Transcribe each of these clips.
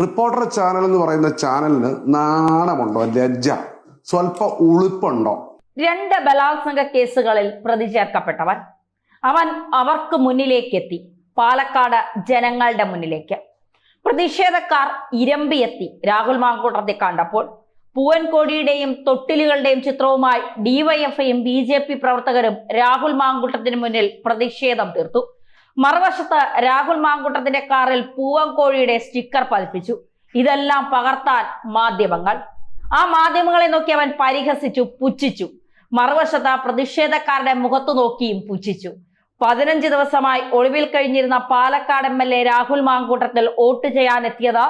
Reporter channel എന്ന് പറയുന്ന ചാനലിന് നാണമുണ്ടോ? ലജ്ജ. സ്വല്പ ഉളുപ്പുണ്ടോ? രണ്ട് ബലാത്സംഗ കേസുകളിൽ പ്രതി ചേർക്കപ്പെട്ടവൻ അവൻ അവർക്ക് മുന്നിലേക്കെത്തി. പാലക്കാട് ജനങ്ങളുടെ മുന്നിലേക്ക്. പ്രതിഷേധക്കാർ ഇരമ്പിയെത്തി. രാഹുൽ മാങ്കൂട്ടത്തെ കണ്ടപ്പോൾ പൂവൻകോടിയുടെയും തൊട്ടിലുകളുടെയും ചിത്രവുമായി ഡിവൈഎഫ്ഐയും ബി ജെ പി പ്രവർത്തകരും രാഹുൽ മാങ്കൂട്ടത്തിന് മുന്നിൽ പ്രതിഷേധം തീർത്തു. മറുവശത്ത് രാഹുൽ മാങ്കുട്ടത്തിന്റെ കാറിൽ പൂവൻകോഴിയുടെ സ്റ്റിക്കർ പതിപ്പിച്ചു. ഇതെല്ലാം പകർത്താൻ മാധ്യമങ്ങൾ. ആ മാധ്യമങ്ങളെ നോക്കി അവൻ പരിഹസിച്ചു പുച്ഛിച്ചു. മറുവശത്ത് പ്രതിഷേധക്കാരുടെ മുഖത്തു നോക്കിയും പുച്ഛിച്ചു. പതിനഞ്ച് ദിവസമായി ഒളിവിൽ കഴിഞ്ഞിരുന്ന Palakkad M L A Rahul Mamkootathil vote ചെയ്യാനെത്തിയത്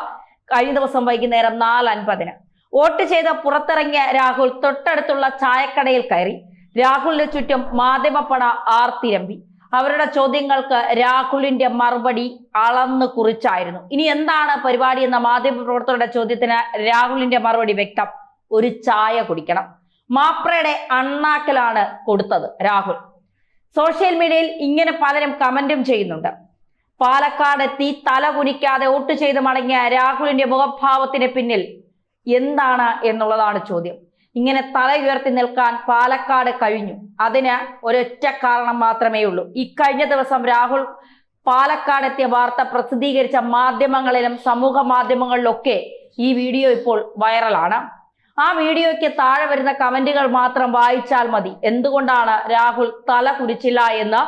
കഴിഞ്ഞ ദിവസം വൈകുന്നേരം നാല് അൻപതിന് വോട്ട് ചെയ്ത് പുറത്തിറങ്ങിയ രാഹുൽ തൊട്ടടുത്തുള്ള ചായക്കടയിൽ കയറി. രാഹുലിന് ചുറ്റും മാധ്യമപ്പട ആർത്തിരമ്പി. അവരുടെ ചോദ്യങ്ങൾക്ക് രാഹുലിന്റെ മറുപടി അളന്നു കുറിച്ചായിരുന്നു. ഇനി എന്താണ് പരിപാടി എന്ന മാധ്യമപ്രവർത്തകരുടെ ചോദ്യത്തിന് രാഹുലിന്റെ മറുപടി വ്യക്തം. ഒരു ചായ കുടിക്കണം. മാപ്രയുടെ അണ്ണാക്കലാണ് കൊടുത്തത് രാഹുൽ. സോഷ്യൽ മീഡിയയിൽ ഇങ്ങനെ പലരും കമന്റും ചെയ്യുന്നുണ്ട്. പാലക്കാട് എത്തി തല കുനിക്കാതെ വോട്ട് ചെയ്ത് മടങ്ങിയ രാഹുലിന്റെ മുഖഭാവത്തിന് പിന്നിൽ എന്താണ് എന്നുള്ളതാണ് ചോദ്യം. ഇങ്ങനെ തല ഉയർത്തി നിൽക്കാൻ പാലക്കാട് കഴിഞ്ഞു. അതിന് ഒരൊറ്റ കാരണം മാത്രമേ ഉള്ളൂ. ഇക്കഴിഞ്ഞ ദിവസം രാഹുൽ പാലക്കാടെത്തിയ വാർത്ത പ്രസിദ്ധീകരിച്ച മാധ്യമങ്ങളിലും സമൂഹ മാധ്യമങ്ങളിലൊക്കെ ഈ വീഡിയോ ഇപ്പോൾ വൈറലാണ്. ആ വീഡിയോയ്ക്ക് താഴെ വരുന്ന കമന്റുകൾ മാത്രം വായിച്ചാൽ മതി. എന്തുകൊണ്ടാണ് രാഹുൽ തല കുരിച്ചില്ല എന്ന്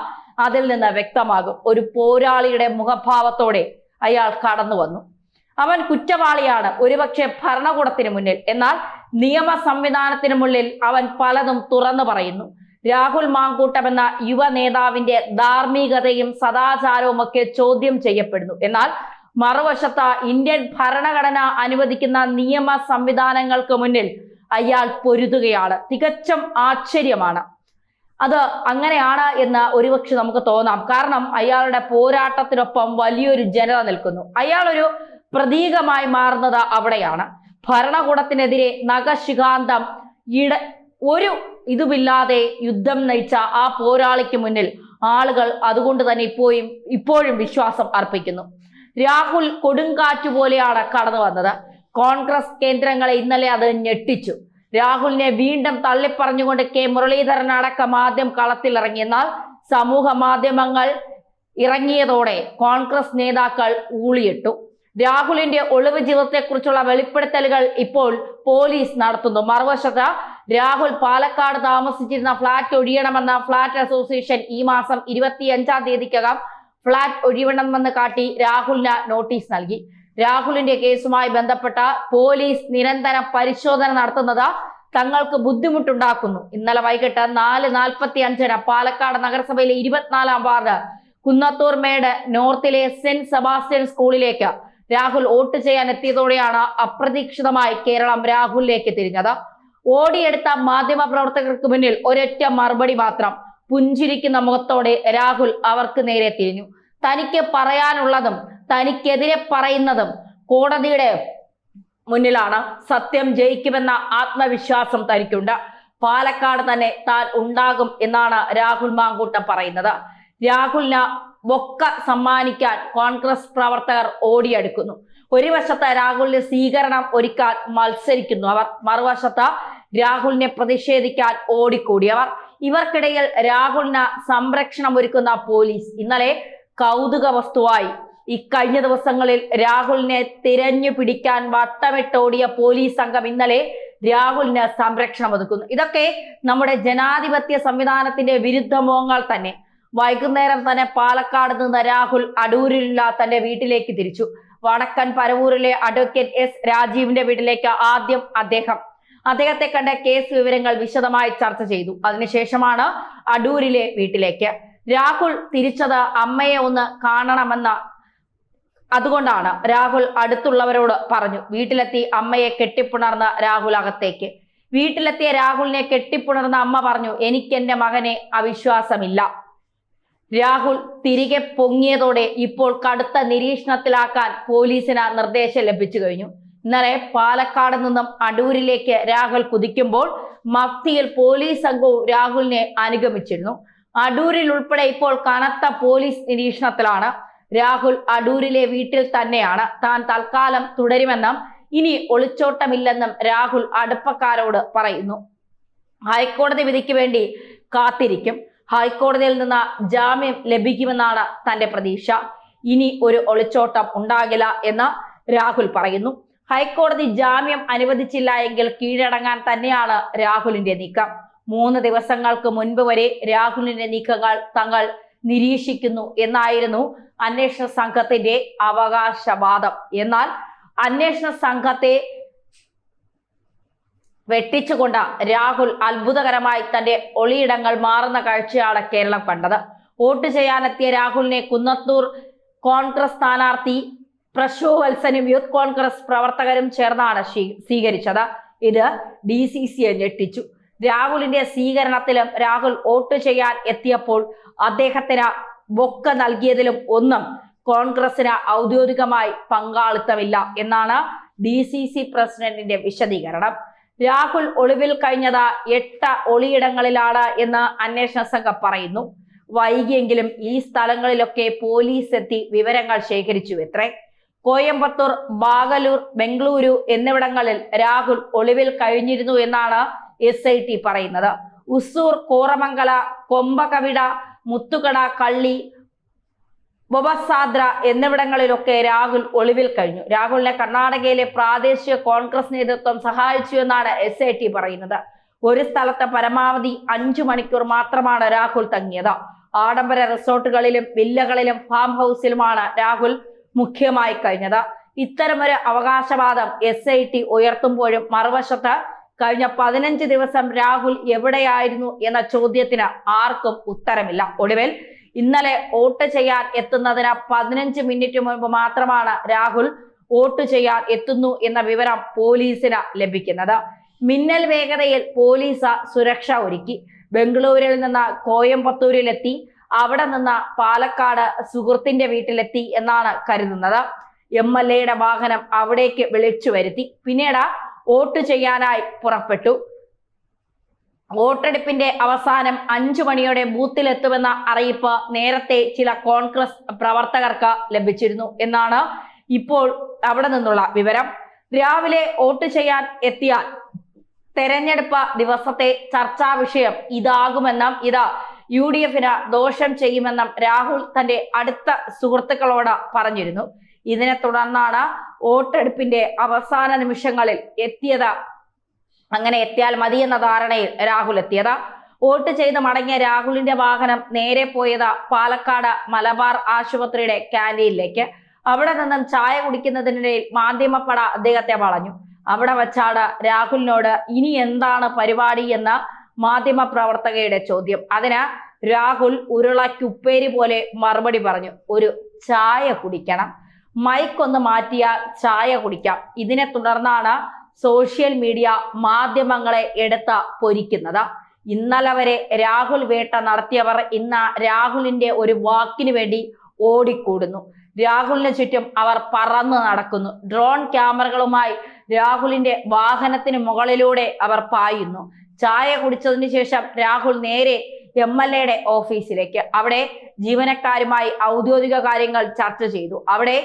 അതിൽ നിന്ന് വ്യക്തമാകും. ഒരു പോരാളിയുടെ മുഖഭാവത്തോടെ അയാൾ കടന്നു വന്നു അവൻ കുറ്റവാളിയാണ്. ഒരുപക്ഷെ ഭരണകൂടത്തിന് മുന്നിൽ. എന്നാൽ നിയമ സംവിധാനത്തിന് മുന്നിൽ അവൻ പലതും തുറന്നു പറയുന്നു. രാഹുൽ മാങ്കൂട്ടം എന്ന യുവ നേതാവിന്റെ ധാർമ്മികതയും സദാചാരവും ഒക്കെ ചോദ്യം ചെയ്യപ്പെടുന്നു. എന്നാൽ മറുവശത്ത് ഇന്ത്യൻ ഭരണഘടന അനുവദിക്കുന്ന നിയമ സംവിധാനങ്ങൾക്ക് മുന്നിൽ അയാൾ പൊരുതുകയാണ്. തികച്ചും ആശ്ചര്യമാണ്. അത് അങ്ങനെയാണ് എന്ന് ഒരുപക്ഷെ നമുക്ക് തോന്നാം. കാരണം അയാളുടെ പോരാട്ടത്തിനൊപ്പം വലിയൊരു ജനത നിൽക്കുന്നു. അയാളൊരു പ്രതീകമായി മാറുന്നത് അവിടെയാണ്. ഭരണകൂടത്തിനെതിരെ നഗശികാന്തം ഇട ഒരു ഇതുമില്ലാതെ യുദ്ധം നയിച്ച ആ പോരാളിക്ക് മുന്നിൽ ആളുകൾ അതുകൊണ്ട് തന്നെ ഇപ്പോഴും ഇപ്പോഴും വിശ്വാസം അർപ്പിക്കുന്നു. രാഹുൽ കൊടുങ്കാറ്റ് പോലെയാണ് കടന്നു വന്നത്. കോൺഗ്രസ് കേന്ദ്രങ്ങളെ ഇന്നലെ അത് ഞെട്ടിച്ചു. രാഹുലിനെ വീണ്ടും തള്ളിപ്പറഞ്ഞുകൊണ്ട് കെ മുരളീധരൻ അടക്കം ആദ്യം കളത്തിലിറങ്ങിയെന്നാൽ സമൂഹ മാധ്യമങ്ങൾ ഇറങ്ങിയതോടെ കോൺഗ്രസ് നേതാക്കൾ ഊളിയിട്ടു. രാഹുലിന്റെ ഒളിവ് ജീവിതത്തെക്കുറിച്ചുള്ള വെളിപ്പെടുത്തലുകൾ ഇപ്പോൾ പോലീസ് നടത്തുന്നു. മറുവശത്ത് രാഹുൽ പാലക്കാട് താമസിച്ചിരുന്ന ഫ്ളാറ്റ് ഒഴിയണമെന്ന ഫ്ളാറ്റ് അസോസിയേഷൻ ഈ മാസം ഇരുപത്തിയഞ്ചാം തീയതിക്കകം ഫ്ളാറ്റ് ഒഴിയണമെന്ന് കാട്ടി രാഹുലിന് നോട്ടീസ് നൽകി. രാഹുലിന്റെ കേസുമായി ബന്ധപ്പെട്ട പോലീസ് നിരന്തരം പരിശോധന നടത്തുന്നത് തങ്ങൾക്ക് ബുദ്ധിമുട്ടുണ്ടാക്കുന്നു. ഇന്നലെ വൈകിട്ട് നാല് നാൽപ്പത്തി അഞ്ചിന് പാലക്കാട് നഗരസഭയിലെ ഇരുപത്തിനാലാം വാർഡ് കുന്നത്തൂർ മേട് നോർത്തിലെ സെന്റ് സെബാസ്റ്റ്യൻ സ്കൂളിലേക്ക് രാഹുൽ വോട്ട് ചെയ്യാൻ എത്തിയതോടെയാണ് അപ്രതീക്ഷിതമായി കേരളം രാഹുലിലേക്ക് തിരിഞ്ഞത്. ഓടിയെടുത്ത മാധ്യമ പ്രവർത്തകർക്ക് മുന്നിൽ ഒരൊറ്റ മറുപടി മാത്രം പുഞ്ചിരിക്കുന്ന മുഖത്തോടെ രാഹുൽ അവർക്ക് നേരെ തിരിഞ്ഞു. തനിക്ക് പറയാനുള്ളതും തനിക്കെതിരെ പറയുന്നതും കോടതിയുടെ മുന്നിലാണ് സത്യം ജയിക്കുമെന്ന ആത്മവിശ്വാസം തനിക്കുണ്ട്. പാലക്കാട് തന്നെ താൻ ഉണ്ടാകും എന്നാണ് രാഹുൽ മാങ്കൂട്ടം പറയുന്നത്. രാഹുലിന് ബൊക്ക സമ്മാനിക്കാൻ കോൺഗ്രസ് പ്രവർത്തകർ ഓടിയെടുക്കുന്നു. ഒരു വശത്ത് രാഹുലിന് സ്വീകരണം ഒരുക്കാൻ മത്സരിക്കുന്നു അവർ മറുവശത്ത് രാഹുലിനെ പ്രതിഷേധിക്കാൻ ഓടിക്കൂടി. അവർ ഇവർക്കിടയിൽ രാഹുലിന് സംരക്ഷണം ഒരുക്കുന്ന പോലീസ് ഇന്നലെ കൗതുക വസ്തുവായി. ഇക്കഴിഞ്ഞ ദിവസങ്ങളിൽ രാഹുലിനെ തിരഞ്ഞു പിടിക്കാൻ വട്ടമിട്ടോടിയ പോലീസ് സംഘം ഇന്നലെ രാഹുലിന് സംരക്ഷണം ഒതുക്കുന്നു. ഇതൊക്കെ നമ്മുടെ ജനാധിപത്യ സംവിധാനത്തിന്റെ വിരുദ്ധ മുഖങ്ങൾ തന്നെ. വൈകുന്നേരം തന്നെ പാലക്കാട് നിന്ന് രാഹുൽ അടൂരിലുള്ള തന്റെ വീട്ടിലേക്ക് തിരിച്ചു. വടക്കൻ പരവൂരിലെ അഡ്വക്കേറ്റ് എസ് രാജീവിന്റെ വീട്ടിലേക്ക് ആദ്യം അദ്ദേഹം. അദ്ദേഹത്തെ കണ്ട കേസ് വിവരങ്ങൾ വിശദമായി ചർച്ച ചെയ്തു. അതിനുശേഷമാണ് അടൂരിലെ വീട്ടിലേക്ക്. രാഹുൽ തിരിച്ചത് അമ്മയെ ഒന്ന് കാണണമെന്ന അതുകൊണ്ടാണ് രാഹുൽ അടുത്തുള്ളവരോട് പറഞ്ഞു. വീട്ടിലെത്തി അമ്മയെ കെട്ടിപ്പുണർന്ന രാഹുൽ അകത്തേക്ക്. വീട്ടിലെത്തിയ രാഹുലിനെ കെട്ടിപ്പുണർന്ന അമ്മ പറഞ്ഞു എനിക്ക് മകനെ അവിശ്വാസമില്ല. രാഹുൽ തിരികെ പൊങ്ങിയതോടെ ഇപ്പോൾ കടുത്ത നിരീക്ഷണത്തിലാക്കാൻ പോലീസിന് നിർദ്ദേശം ലഭിച്ചു കഴിഞ്ഞു. ഇന്നലെ പാലക്കാട് നിന്നും അടൂരിലേക്ക് രാഹുൽ കുതിക്കുമ്പോൾ മഫ്തിയിൽ പോലീസ് സംഘവും രാഹുലിനെ അനുഗമിച്ചിരുന്നു. അടൂരിൽ ഉൾപ്പെടെ ഇപ്പോൾ കനത്ത പോലീസ് നിരീക്ഷണത്തിലാണ്. രാഹുൽ അടൂരിലെ വീട്ടിൽ തന്നെയാണ്. താൻ തൽക്കാലം തുടരുമെന്നും ഇനി ഒളിച്ചോട്ടമില്ലെന്നും രാഹുൽ അടുപ്പക്കാരോട് പറയുന്നു. ഹൈക്കോടതി വിധിക്ക് വേണ്ടി കാത്തിരിക്കും. ഹൈക്കോടതിയിൽ നിന്ന് ജാമ്യം ലഭിക്കുമെന്നാണ് തന്റെ പ്രതീക്ഷ. ഇനി ഒരു ഒളിച്ചോട്ടം ഉണ്ടാകില്ല എന്ന് രാഹുൽ പറയുന്നു. ഹൈക്കോടതി ജാമ്യം അനുവദിച്ചില്ല എങ്കിൽ കീഴടങ്ങാൻ തന്നെയാണ് രാഹുലിന്റെ നീക്കം. മൂന്ന് ദിവസങ്ങൾക്ക് മുൻപ് വരെ രാഹുലിന്റെ നീക്കങ്ങൾ തങ്ങൾ നിരീക്ഷിക്കുന്നു എന്നായിരുന്നു അന്വേഷണ സംഘത്തിന്റെ അവകാശവാദം. എന്നാൽ അന്വേഷണ സംഘത്തെ വെട്ടിച്ചുകൊണ്ട് രാഹുൽ അത്ഭുതകരമായി തന്റെ ഒളിയിടങ്ങൾ മാറുന്ന കാഴ്ചയാണ് കേരളം കണ്ടത്. വോട്ട് ചെയ്യാനെത്തിയ രാഹുലിനെ കുന്നത്തൂർ കോൺഗ്രസ് സ്ഥാനാർത്ഥി പ്രശോ വത്സനും യൂത്ത് കോൺഗ്രസ് പ്രവർത്തകരും ചേർന്നാണ് സ്വീ- സ്വീകരിച്ചത്. ഇത് ഡി സി സിയെ ഞെട്ടിച്ചു. രാഹുലിന്റെ സ്വീകരണത്തിലും രാഹുൽ വോട്ട് ചെയ്യാൻ എത്തിയപ്പോൾ അദ്ദേഹത്തിന് ബൊക്ക നൽകിയതിലും ഒന്നും കോൺഗ്രസിന് ഔദ്യോഗികമായി പങ്കാളിത്തമില്ല എന്നാണ് ഡി സി സി പ്രസിഡന്റിന്റെ വിശദീകരണം. രാഹുൽ ഒളിവിൽ കഴിഞ്ഞത് എട്ട് ഒളിയിടങ്ങളിലാണ് എന്ന് അന്വേഷണ സംഘം പറയുന്നു. വൈകിയെങ്കിലും ഈ സ്ഥലങ്ങളിലൊക്കെ പോലീസ് എത്തി വിവരങ്ങൾ ശേഖരിച്ചു എത്രേ. കോയമ്പത്തൂർ ബാഗലൂർ ബംഗളൂരു എന്നിവിടങ്ങളിൽ രാഹുൽ ഒളിവിൽ കഴിഞ്ഞിരുന്നു എന്നാണ് എസ് ഐ ടി പറയുന്നത്. ഉസൂർ കോറമംഗല കൊമ്പകവിട മുത്തുകട കള്ളി ബൊബസാദ്ര എന്നിവിടങ്ങളിലൊക്കെ രാഹുൽ ഒളിവിൽ കഴിഞ്ഞു. രാഹുലിനെ കർണാടകയിലെ പ്രാദേശിക കോൺഗ്രസ് നേതൃത്വം സഹായിച്ചു എന്നാണ് എസ് ഐ ടി പറയുന്നത്. ഒരു സ്ഥലത്തെ പരമാവധി അഞ്ചു മണിക്കൂർ മാത്രമാണ് രാഹുൽ തങ്ങിയത്. ആഡംബര റിസോർട്ടുകളിലും വില്ലകളിലും ഫാം ഹൗസിലുമാണ് രാഹുൽ മുഖ്യമായി കഴിഞ്ഞത്. ഇത്തരമൊരു അവകാശവാദം എസ് ഐ ടി ഉയർത്തുമ്പോഴും മറുവശത്ത് കഴിഞ്ഞ പതിനഞ്ച് ദിവസം രാഹുൽ എവിടെയായിരുന്നു എന്ന ചോദ്യത്തിന് ആർക്കും ഉത്തരമില്ല. ഒടുവിൽ ഇന്നലെ വോട്ട് ചെയ്യാൻ എത്തുന്നതിന് പതിനഞ്ച് മിനിറ്റ് മുൻപ് മാത്രമാണ് രാഹുൽ വോട്ട് ചെയ്യാൻ എത്തുന്നു എന്ന വിവരം പോലീസിന് ലഭിക്കുന്നത്. മിന്നൽ വേഗതയിൽ പോലീസ് സുരക്ഷ ഒരുക്കി. ബംഗളൂരിൽ നിന്ന് കോയമ്പത്തൂരിലെത്തി. അവിടെ നിന്ന് പാലക്കാട് സുഹൃത്തിന്റെ വീട്ടിലെത്തി എന്നാണ് കരുതുന്നത്. എം എൽ എയുടെ വാഹനം അവിടേക്ക് വിളിച്ചു വരുത്തി. പിന്നീട് വോട്ട് ചെയ്യാനായി പുറപ്പെട്ടു. വോട്ടെടുപ്പിന്റെ അവസാനം അഞ്ചു മണിയോടെ ബൂത്തിലെത്തുമെന്ന അറിയിപ്പ് നേരത്തെ ചില കോൺഗ്രസ് പ്രവർത്തകർക്ക് ലഭിച്ചിരുന്നു എന്നാണ് ഇപ്പോൾ അവിടെ നിന്നുള്ള വിവരം. രാവിലെ വോട്ട് ചെയ്യാൻ എത്തിയാൽ തെരഞ്ഞെടുപ്പ് ദിവസത്തെ ചർച്ചാ വിഷയം ഇതാകുമെന്നും ഇത് യു ഡി എഫിന് ദോഷം ചെയ്യുമെന്നും രാഹുൽ തന്റെ അടുത്ത സുഹൃത്തുക്കളോട് പറഞ്ഞിരുന്നു. ഇതിനെ തുടർന്നാണ് വോട്ടെടുപ്പിന്റെ അവസാന നിമിഷങ്ങളിൽ എത്തിയത് അങ്ങനെ എത്തിയാൽ മതി എന്ന ധാരണയിൽ രാഹുൽ എത്തിയത്. വോട്ട് ചെയ്ത് മടങ്ങിയ രാഹുലിന്റെ വാഹനം നേരെ പോയത് പാലക്കാട് മലബാർ ആശുപത്രിയുടെ ക്യാന്റീനിലേക്ക് അവിടെ നിന്നും ചായ കുടിക്കുന്നതിനിടയിൽ മാധ്യമപ്പട അദ്ദേഹത്തെ വളഞ്ഞു. അവിടെ വച്ചാണ് രാഹുലിനോട് ഇനി എന്താണ് പരിപാടി എന്ന മാധ്യമ പ്രവർത്തകയുടെ ചോദ്യം. അതിന് രാഹുൽ ഉരുളക്കുപ്പേരി പോലെ മറുപടി പറഞ്ഞു ഒരു ചായ കുടിക്കണം. മൈക്കൊന്ന് മാറ്റിയാൽ ചായ കുടിക്കാം. ഇതിനെ തുടർന്നാണ് സോഷ്യൽ മീഡിയ മാധ്യമങ്ങളെ എടുത്ത് പൊരിക്കുന്നത്. ഇന്നലെ വരെ രാഹുൽ വേട്ട നടത്തിയവർ ഇന്ന് രാഹുലിന്റെ ഒരു വാക്കിന് വേണ്ടി ഓടിക്കൂടുന്നു. രാഹുലിന് ചുറ്റും അവർ പറന്ന് നടക്കുന്നു. ഡ്രോൺ ക്യാമറകളുമായി രാഹുലിന്റെ വാഹനത്തിന് മുകളിലൂടെ അവർ പായുന്നു. ചായ കുടിച്ചതിന് ശേഷം രാഹുൽ നേരെ എം എൽ എയുടെ ഓഫീസിലേക്ക്. അവിടെ ജീവനക്കാരുമായി ഔദ്യോഗിക കാര്യങ്ങൾ ചർച്ച ചെയ്തു. അവിടെ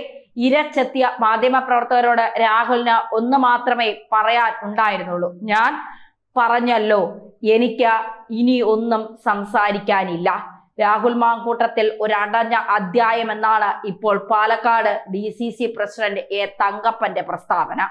ഇരച്ചെത്തിയ മാധ്യമപ്രവർത്തകരോട് രാഹുലിന് ഒന്ന് മാത്രമേ പറയാൻ ഉണ്ടായിരുന്നുള്ളൂ. ഞാൻ പറഞ്ഞല്ലോ എനിക്ക് ഇനി ഒന്നും സംസാരിക്കാനില്ല. രാഹുൽ മാങ്കൂട്ടത്തിൽ ഒരു അടഞ്ഞ അധ്യായം എന്നാണ് ഇപ്പോൾ Palakkad D C C president A തങ്കപ്പന്റെ പ്രസ്താവന.